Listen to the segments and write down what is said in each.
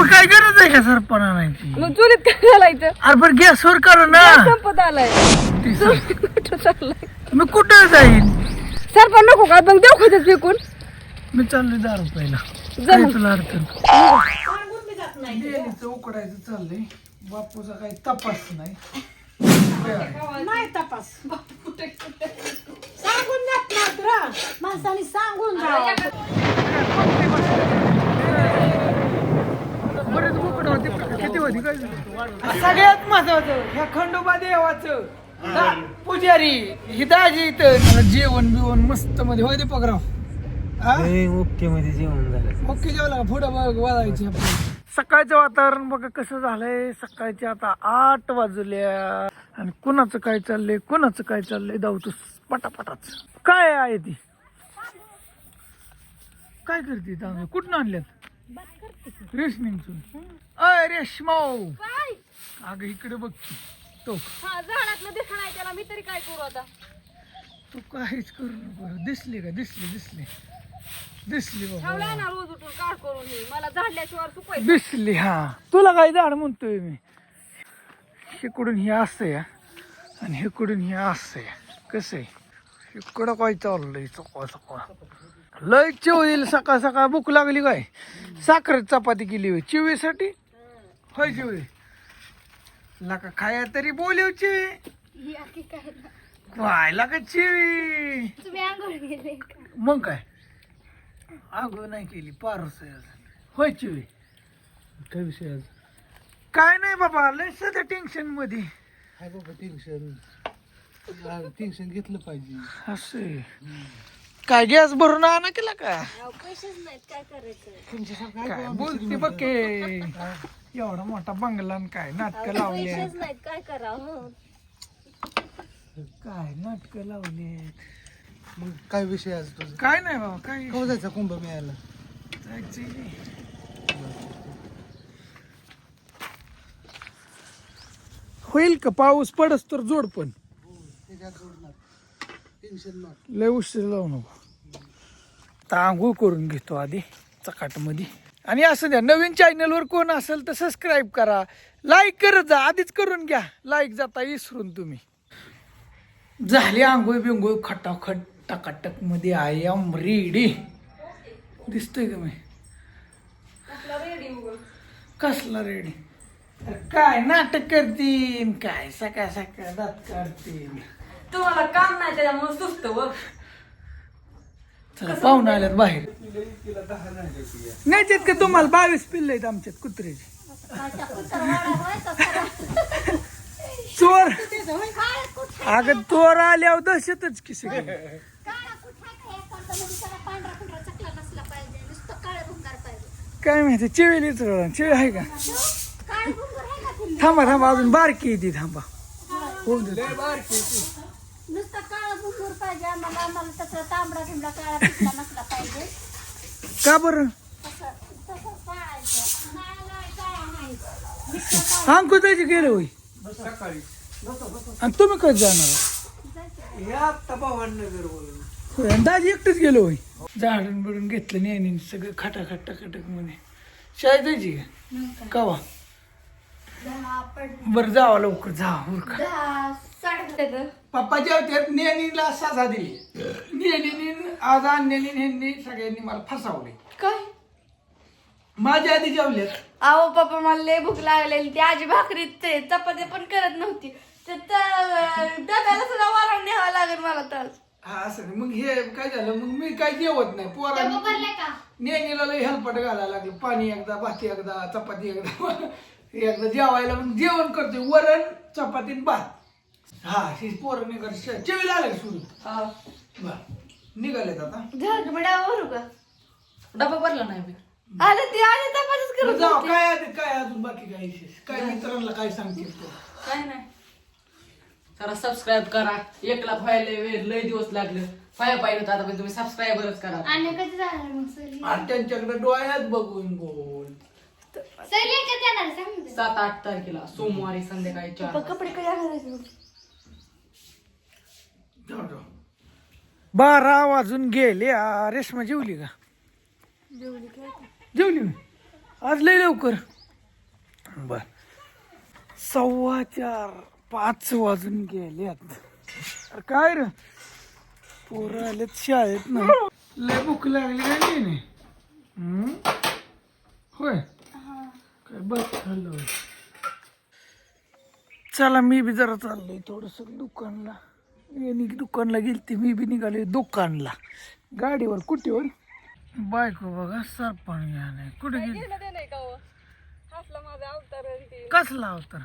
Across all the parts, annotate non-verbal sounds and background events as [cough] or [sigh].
पण काय गरज आहे का सरपण आणायची मग चुलीत काय घालायचं? अरे पण गॅसवर करू ना. संपत आलाय. ती कुठं चाललाय? मी कुठं जाईन? सरपण नको का? मग देऊ खात्यात फेकून मी चाललोय दहा रुपयाला. जा काय मग. तुला अडचण? डेलीचं उकडायचं चाललंय. बापूचा काही तपास नाही. नाही तपास. सांगून जात मात्र माणसाने सांगून जावं बरेच बोकड होते किती होती काय सगळ्यात महत्वाचं ह्या खंडोबा देवाचं. दा- पुजारी ही दाजी इथं. मला जेवण बिवण मस्त मध्ये. होय पकराव ओके मध्ये जेवण झालं. ओके जेवला पुढं बघ वाजायची सकाळचं वातावरण बघा कसं झालंय. सकाळचे आता आठ वाजल्या आणि कुणाचं काय चाललंय कुणाचं काय चाललंय? धावतो पटापटाच. काय आहे ती? काय करते तांदूळ कुठून आणल्यात? रेशनिंग अय रेशमाऊ अगं इकडे बघ की. तो. हा झाडातलं दिसणार आहे त्याला. मी तरी काय करू आता? तू काहीच करू नको. दिसली का? दिसली दिसली. दिसली बाबा. ना रोज उठून काढ करून हे. मला झाडल्याशिवाय चुकायचं दिसली हा. तुला काय झाड म्हणतोय मी? इकडून हे असं या आणि इकडून हे असं या कसं आहे? इकडं काय चाललंय? सकाळ सकाळ लय चिवईल सकाळ सकाळ भूक लागली काय? साखर चपाती केली होय. चिवीसाठी होय चिवी लाका खाया तरी बोलव चिवी काय लागा चिवी. तुम्ही आंघोळ गेले मग काय? अगो नाही केली पारस होय चिवी. काय विषय आज? काय नाही बाबा लय सध्या टेन्शनमध्ये. काय बाबा टेन्शन टेन्शन घेतलं पाहिजे. असे. काय गॅस भरून आणा केला का? पैसेच नाहीत काय करायचं? तुमच्यासारखं काय? बोलते बघ के. एवढा मोठा बंगला आणि काय नाटक लावले नाहीत काय करावं? काय नाटक लावले मग काय विषय आज तुझा? काय नाही बाबा काय केव्हा जायचा कुंभ मेळ्याला? जायचं नाही. होईल का? पाऊस पडस तर जोड पण. टेन्शन लय उशीर लावू नको. आता आंघोळ करून घेतो आधी चकाटमध्ये आणि असं द्या नवीन चॅनलवर कोण असेल तर सबस्क्राईब करा. लाईक करत जा आधीच करून घ्या. लाईक जाता विसरून तुम्ही. झाली आंघोळ बिंघोळ खटाखट टकाटकमध्ये आय एम रेडी दिसतोय का मी? कसला रेडी काय नाटक करतीन काय सकाळ सकाळ दात काढतीन. तुम्हाला काम नाही त्याच्यामुळे सुस्त व. चला आल्यात बाहेर. नाही त्यात का तुम्हाला? बावीस पिल्ले आहेत आमच्यात कुत्र्याचे चोर. अगं चोर आल्यावर दहशतच की सगळी. काय माहिती चिवेलीच चिवे आहे का? थांबा थांबा अजून बारकी येते थांबा. होऊन दे नुसतं काळा बुंगूर पाहिजे आम्हाला आम्हाला तसं तांबडा बिंबडा काळा पिकला नसला पाहिजे. का बरं? तसं तसं पाळायचं नाही नाही काळा नाही गेले होई आणि तुम्ही कधी जाणार? होय, आणि दाजी एकटेच गेलो होय? झाडून बिडून घेतलं नेहमी सगळं खटा खट्टा खटकमध्ये शाळेत जायची का कवा बरं जावा लवकर जा उरका पप्पा जेवतात नेनीला साजा दिली नेनीने आज आणलेली नेनी सगळ्यांनी मला फसावले. काय? माझ्या आधी जेवल्यात अहो पप्पा मला लय भूक लागलेली. ती आजी भाकरी ते चपाती पण करत नव्हती. तर डब्याला सुद्धा वारण न्यावं लागेल मला तर. हा असं नाही. मग हे काय झालं? मग मी काय जेवत नाही. पोरांनी नेनीला लय हेलपट घालायला लागलं. पाणी एकदा भाती एकदा चपाती एकदा. [laughs] एकदा जेवायला. मग जेवण करतोय. वरण चपाती आणि भात. हा पोरं निघाल. जेवीला आले सुरू. बर निघालेत आता. झालं मी डावा भरू का डबा भरला नाही मी. आले ती आले चपातीच करत जाऊ होती. काय आहे- काय अजून बाकी काय विशेष? काय मित्रांना काय सांगतील तो? काय नाही. जरा सबस्क्राईब करा. एक लाख व्हायला वेळ लय दिवस लागले. व्हायला पाहिजे होतं आता पण तुम्ही सबस्क्राईबरच करा. आणि कधी जाणार मग सर? आणि त्यांच्याकडे डोळ्यात बघून बोल. सांग सात आठ तारखेला सोमवारी संध्याकाळी चार पप्पा कपडे कधी घालायचे. बारा वाजून गेले. रेश्मा जेवली का? जेवली आज लय लवकर. बर. सव्वा चार पाच वाजून गेल्यात काय रे? पोरं आलेत शाळेत ना. लय भूक लागली काय नाही? होय? काय बस खाल्लं. चला मी बी जरा चाललोय थोडस दुकानला. यांनी दुकानला गेलती मी बी निघाले दुकानला. गाडीवर कुठेवर बायको बघा सरपण नाही कुठे गेली? कसला अवतार?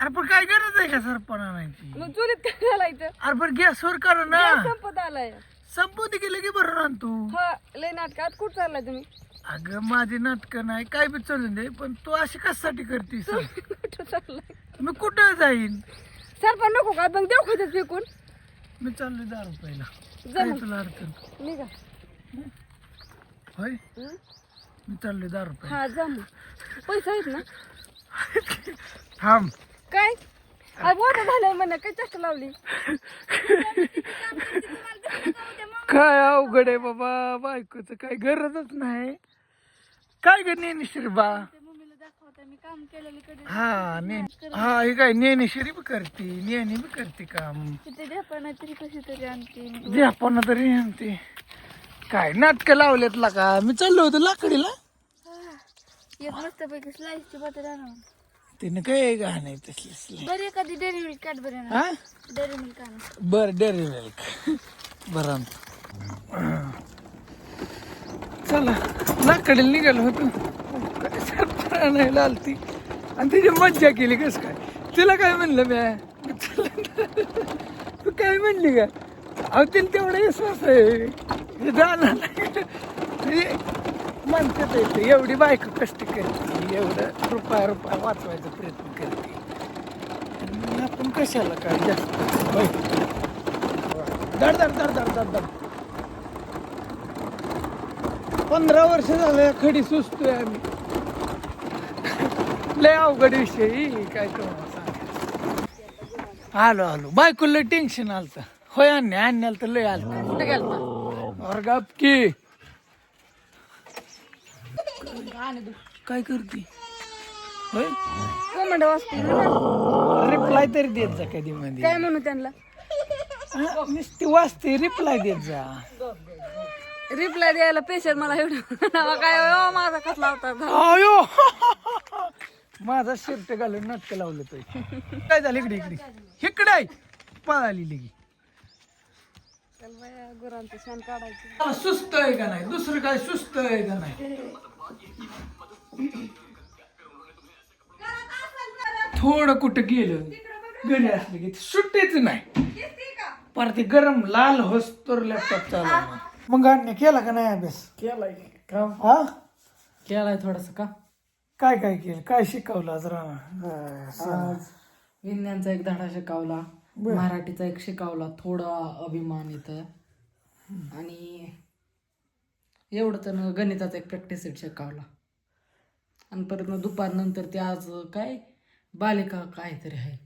अरे पण काय गरज आहे का सरपण आणायची? चुलीत काय घालायचं? अरे पण गॅसवर कर ना. संपत आलाय. संपवते गेलं की बरं आण तू. हा लय नाटकात कुठं चाललाय तुम्ही? अगं माझी नाटकं नाही. काय बी चालून दे पण तू अशी कशासाठी करतीस? [laughs] मी कुठं जाईन? सरपण नको का? मग देऊ खात्यात फेकून मी चाललोय दहा रुपयाला. जा काय मग. तुला अडचण? निघा. होय? हं? मी चाललोय रुपये हा जा मग. पैसे आहेत ना? थांब. काय? मोठं झालंय म्हणा काय चष्ट लावली? काय अवघड आहे बाबा बायकोच काय गरजच नाही. काय ग नेनिश्री बा हा ने हा हे काय नेनिश्री बी करते नेहमी बी करते काम. ढेपाना तरी आणते. काय नाटकं लावलेत ला का मी चाललो होतो लाकडीला. एक बटर तिने काय गाणं नाही तसली बरं एखादी डेअरी मिल्क बरं हा? डेअरी मिल्क बर डेअरी मिल्क. बरं आणतो. चला लाकडीला निघालो होतो. आणायला आलती. आणि तिची मज्जा केली कस काय? तिला काय म्हणलं मी तू काय म्हणली का अहो तिला तेवढा विश्वास आहे. जाणार नाही. म्हणतात येते एवढी बायको कष्ट करते एवढं रुपया रुपया वाचवायचा प्रयत्न करते. आपण कशाला काय जास्त? होय. धड धड धड धड धड धड. पंधरा वर्ष झालं खडी सुचतोय आम्ही. लय अवघड विषय काय सांगायचं. आलो आलो. बायको लय टेन्शन आलत. होय अन्य अन्याला तर लय आलत. कुठे गेलता? और गप की. काय करते? होय? कोमंड वाजते रिप्लाय तरी देत जा कधी मध्ये. काय म्हणू त्यांना? नुसती वाचते रिप्लाय देत जा. रिप्लाय द्यायला पेशंट मला एवढं. [laughs] काय माझा कसला होता आयो. [laughs] माझा शर्ट घालून नाटक लावलं तो. काय झालं इकडे इकडे? इकडे आहे. पळाली लगी. गुरांचं शेण काढायचं सुस्त आहे का नाही? दुसरं काय सुस्त आहे का नाही? थोडं कुठं गेलं घरी असलं की सुट्टीच नाही. पर ते गरम लाल होस तर लॅपटॉप चालू मग अन्य केला का नाही अभ्यास? केलाय. का हा? केलाय थोडस का? काय काय केलं? काय शिकवलं आज राणा? आज विज्ञानचा एक धडा शिकवला. मराठीचा एक शिकवला. थोडा अभिमान इथं. आणि एवढं तर न गणिताचा एक प्रॅक्टिस सेट शिकवला. आणि परत मग दुपारनंतर ते आज काय? बालिका काहीतरी आहे.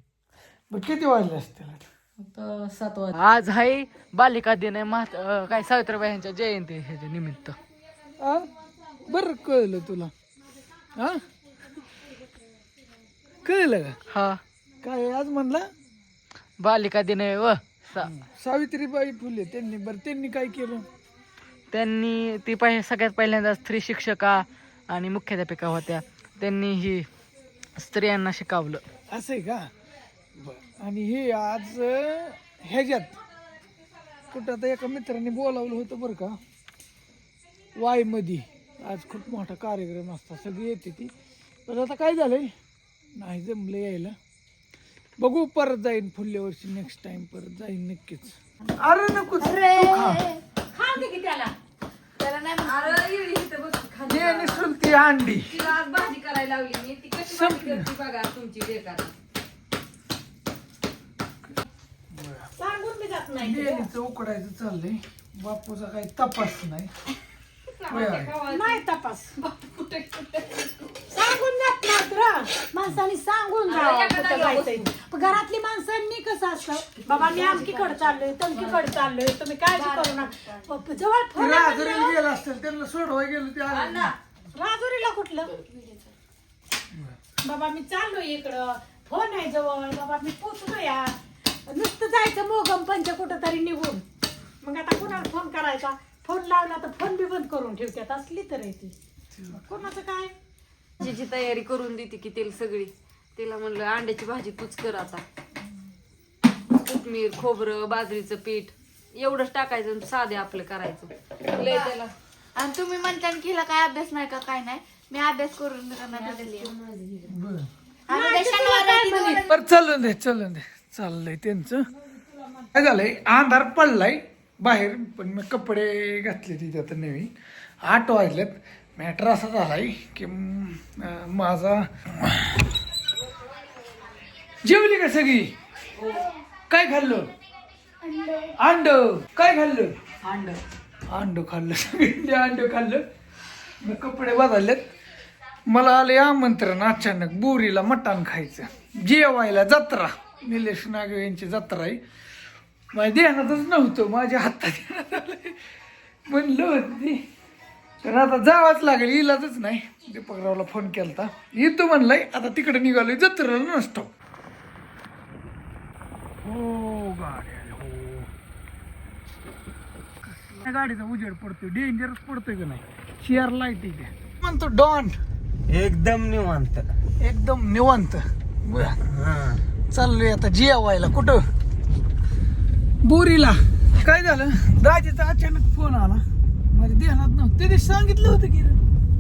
बरं किती वाजले असतील आता? सात वाज आज आहे बालिका दिन आहे महात अं, काय सावित्रीबाई यांच्या जयंती ह्याच्या निमित्त. आ? बरं कळलं तुला. हा? कळलं का? हा. काय आज म्हणला? बालिका दिन आहे व. सा- सावित्रीबाई फुले त्यांनी बरं त्यांनी काय केलं? त्यांनी ती पहि सगळ्यात पहिल्यांदा स्त्री शिक्षका आणि मुख्याध्यापिका होत्या. त्यांनी ही स्त्रियांना शिकवलं. असं आहे का? बर. आणि हे आज अं, ह्याच्यात कुठं आता एका मित्राने बोलावलं होतं बरं का? वायमध्ये आज खूप मोठा कार्यक्रम असता सगळी येते ती. तर आता काय झालंय? नाही जमलं यायला. बघू परत जाईन पुढल्या वर्षी नेक्स्ट टाइम परत जाईन नक्कीच. अरे नको त्याला. नाही अरे इथं बघ खाली. ये सुलती अंडी. तिला आज भाजी करायला लावली मी. ती कशी भाजी करते बघा तुमची बेकार. बिर्याणीचं उकडायचं चाललंय. बापूचा काही तपास नाही. नाही तपास. सांगून जात नाहीत र. माझं माणसाने सांगून जावं कुठं जायचंय. पण घरातली माणसांनी कसं असतं? बाबा मी आमकीकडे चाललोय तमकीकडे चाललोय तुम्ही काळजी करू नका. प- जवळ फोन आहे राजूरीला म्हणल्यावर- गेलं असतं त्यांना सोडवाय गेलं ते आलं. राजुरीला कुठलं? बाबा मी चाललोय इकडं. फोन आहे जवळ. बाबा मी पोचलो या नुसतं जायचं मोगम पंच कुठं तरी निघून. मग आता कोणाला फोन करायचा? फोन लावला तर फोन बी बंद करून ठेवतात असली तर आहे ती. कोणाचं काय? भाजीची तयारी करून देते की तिला सगळी. तिला म्हणलं अंड्याची भाजी तूच कर आता. कोथमीर खोबरं बाजरीचं पीठ एवढंच टाकायचं आणि साधे आपलं करायचं. लय त्याला. आणि तुम्ही म्हणता की हिला काय अभ्यास नाही का काय नाही? मी अभ्यास करून करणार बसली. बरं. आणि उद्या शनिवार आहे ती दोन- बरं चालून दे चालून दे. चाललंय त्यांचं. काय झालंय? अंधार पडलाय. बाहेर पण मी कपडे घातले तिथे आता नवीन. आठ वाजलेत. मॅटर असा झालाय की माझा जेवली का सगळी? काय खाल्लं? अंड. काय खाल्लं? अंड अंड खाल्लं. सगळी अंड खाल्लं. मी कपडे बदललेत. मला आले आमंत्रण अचानक बोरीला मटण खायचं. जेवायला जत्रा. निलेश नागवे यांची जत्रा आहे. माझ्या ध्यानातच नव्हतं माझ्या हातात ध्यानात आलंय. म्हणलं होतं तर आता जावंच लागेल इलाजच नाही. दीपकरावला फोन केलता. येतो म्हणलाय आता तिकडे निघालोय जत्रेला नसतो. हो गाडी आली, हो. त्या गाडीचा उजेड पडतोय डेंजरस पडतोय का नाही? शेअर लाइट इथे म्हणतो डॉन एकदम निवांत. एकदम निवांत. चाललोय आता जेवायला. कुठं? बोरीला. काय झालं? दाजीचा अचानक फोन आला. माझ्या ध्यानात नव्हतं. ते दिवशी सांगितलं होतं की रे,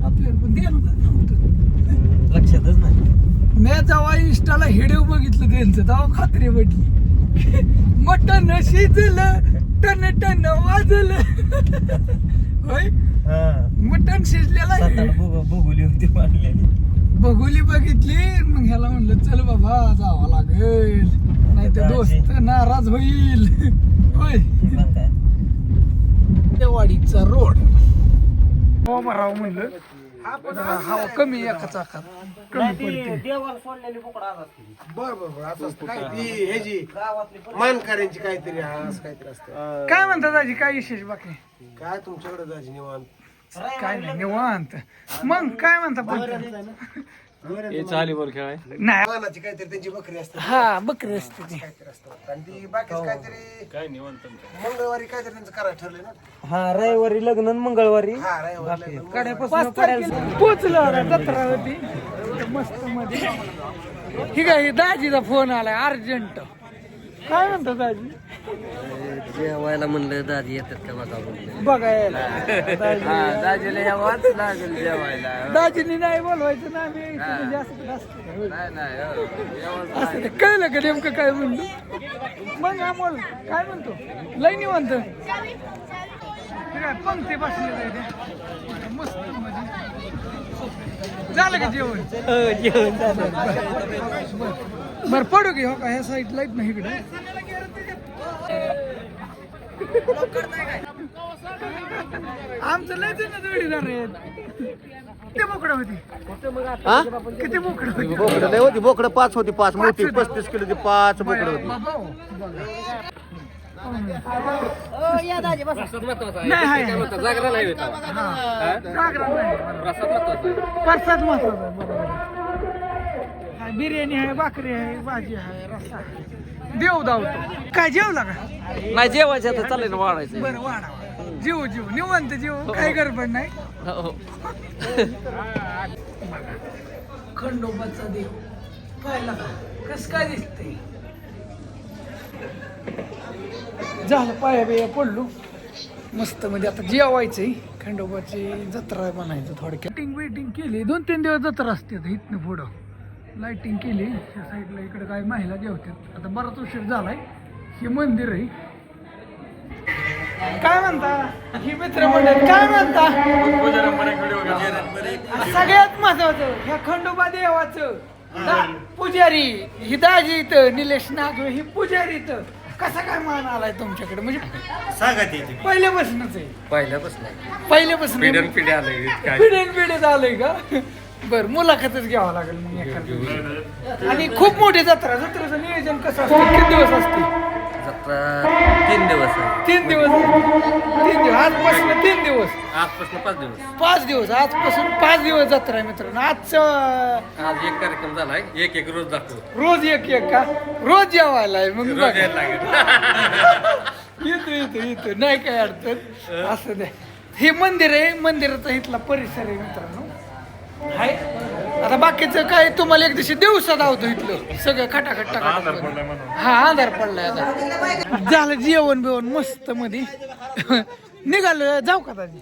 आपल्याला पण ध्यानातच नव्हतं. लक्षातच नाही. मी जेव्हा इंस्टाला हिडिओ बघितलं त्यांचं तेव्हा खात्री पडली मटन शिजलं टन टन वाजलं. होय? मटन शिजलेला. भोगोली होती बघुली बघितली मग ह्याला म्हणलं चल बाबा जावं लागेल. नाही तर दोस्त नाराज होईल. होय. देवाडीचा रोड. हो राव म्हणलं हवा कमी एका चाकात कमी पडते बर बर बर असं असतं. काय ती ह्याची मानकऱ्यांची काहीतरी हा असं काहीतरी असतं. काय म्हणतात दाजी काय विशेष बाकी? काय तुमच्याकडे जायची निवांत? काय नाही निवांत. मग काय म्हणता पण नाही. मानाची काहीतरी त्यांची बकरी असते. हा बकरी असते ती. काहीतरी असतं आणि ती बाकीच काहीतरी काय निवांत मंगळवारी काहीतरी त्यांचं ठरलंय ना. हा रविवारी लग्न आणि मंगळवारी? हा रविवारी लग्न. पाच तारखेला पोचलो आता जत्रा होती मस्त मध्ये. ठीक आहे दाजीचा फोन आलाय अर्जंट. काय म्हणतो दाजी? जेवायला म्हणलं दादी येतात का बघा म्हणलं. बघायला. दाजी- दाजीला यावाच लागेल जेवायला. दाजीनी नाही बोलवायचं ना आम्ही यायचं म्हणजे असं तर असतं. नाही नाही हो. जेवण असं ते कळलं का नेमकं काय म्हणतो मग अमोल काय म्हणतो? लय निवांत. ठीक आहे पंक्ती बसले मस्त मध्ये झालं का जेवण? जेवण झालं. बर पडू की हो का? ह्या साईड लाइट नाही इकडे. आमचं लय जण जोडीदार किती बोकडं होती? किती बोकडं होती? बोकडं नाही होती बोकडं पाच होती पाच मोठी पस्तीस किलोची पाच बोकडं होती. प्रसाद महत्त्वाचा बिर्याणी आहे भाकरी आहे भाजी आहे रस्सा आहे. देव धावतो काय जेवला का? नाही जेवायचं आता चाललंय ना वाढायचं. बरं वाढा जीव जीव. निवांत जीव. काही गडबड नाही. हो. खंडोबाचा देव. पाहिला कस काय दिसतंय? झालं पाया बिया पडलो. मस्त म्हणजे आता जेवायचंय. खंडोबाची जत्रा म्हणायचं थोडक्यात. लाइटिंग वेटिंग केली. दोन तीन दिवस जत्रा असते इथनं पुढं. लाइटिंग केली. ह्या साईडला इकडे काय महिला जेवतात आता बराच उशीर झालाय. हे मंदिर आहे. काय म्हणता? ही मित्र मंडळ काय म्हणता? सगळ्यात महत्वाचं ह्या खंडोबा देवाचं. पुजारी. ही दाजी इथं निलेश नागवे ही पुजारी इथं. कसा काय मान आलाय तुमच्याकडे? म्हणजे सांगा पहिल्यापासूनच आहे. पहिल्यापासून. पहिल्यापासून. पिढ्यान पिढ्या आलंय पिढ्यान पिढ्यात आलंय का? बर मुलाखतच घ्यावं लागेल मग एखादी. आणि खूप मोठी जत्रा जत्रेचं नियोजन कसं असतं? किती दिवस असते? जत्रा तीन दिवस आहे. तीन दिवस? तीन दिवस. आजपासून तीन दिवस. आजपासून पाच दिवस. पाच दिवस. आजपासून पाच दिवस जत्रा आहे मित्रांनो. आजचं आज एक कार्यक्रम झालाय एक एक रोज दाखवतो रोज एक एक का? रोज जेवायला आहे मग रोज. यायला लागेल. येतो येतो येतो नाही काय अडचण. असं नाही. हे मंदिर आहे. मंदिराचा इथला परिसर आहे मित्रांनो. हाय. आता बाकीचं काय तुम्हाला एक दिवशी दिवसा धावतो इथलं. सगळं खटाखट टाका हा आधार पडलाय आता. झालं जेवण बिवण मस्त मध्ये निघालो जाऊ का दादी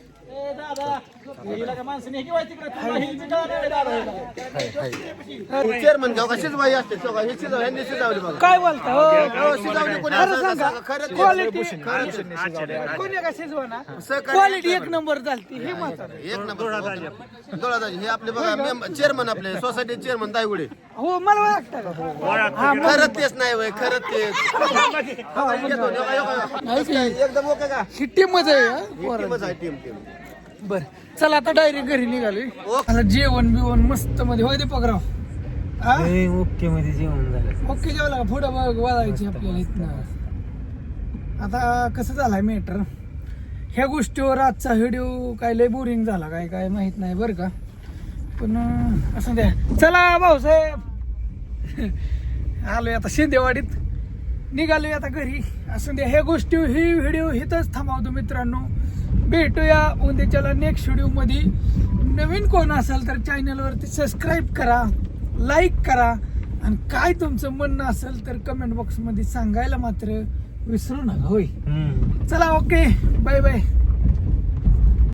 चेअरमन गाव का शिजवाई असते सगळं हे शिजव शिजवली बघा काय बोलता हो? हो, शिजवली कोणी खरं सांगा क्वालिटी कोणी का एक नंबर झालती हे एक नंबर दोळादाजी हे आपले बघा चेअरमन आपले सोसायटी चेअरमन दायगुडे हो मला वाटतं हा खरंच तेच नाही वय खरंच तेच एकदम ओके का ही हा. टीमच आहे टीम टीम बर. चला आता डायरेक्ट घरी निघालोय. आता जेवण बिवण मस्त मध्ये. होय दीपकराव हा? ओके मध्ये जेवण झालं. ओके जेवला पुढं बघ वाजायची आपल्याला इथनं. आता कसं झालाय मॅटर ह्या गोष्टीवर आजचा व्हिडिओ काय लय बोरिंग झाला काय काय माहीत नाही बरं का. पण असं द्या. चला भाऊसाहेब. [laughs] आलोय आता शिंदेवाडीत. निघालोय आता घरी. असं द्या. ह्या गोष्टी ही व्हिडिओ इथंच थांबवतो मित्रांनो. भेटूया उद्याच्याला नेक्स्ट व्हिडिओमध्ये नवीन कोण असाल तर चॅनलवरती सबस्क्राईब करा लाईक करा. आणि काय तुमचं म्हणणं असेल तर कमेंट बॉक्समध्ये सांगायला मात्र विसरू नका होय? चला ओके बाय बाय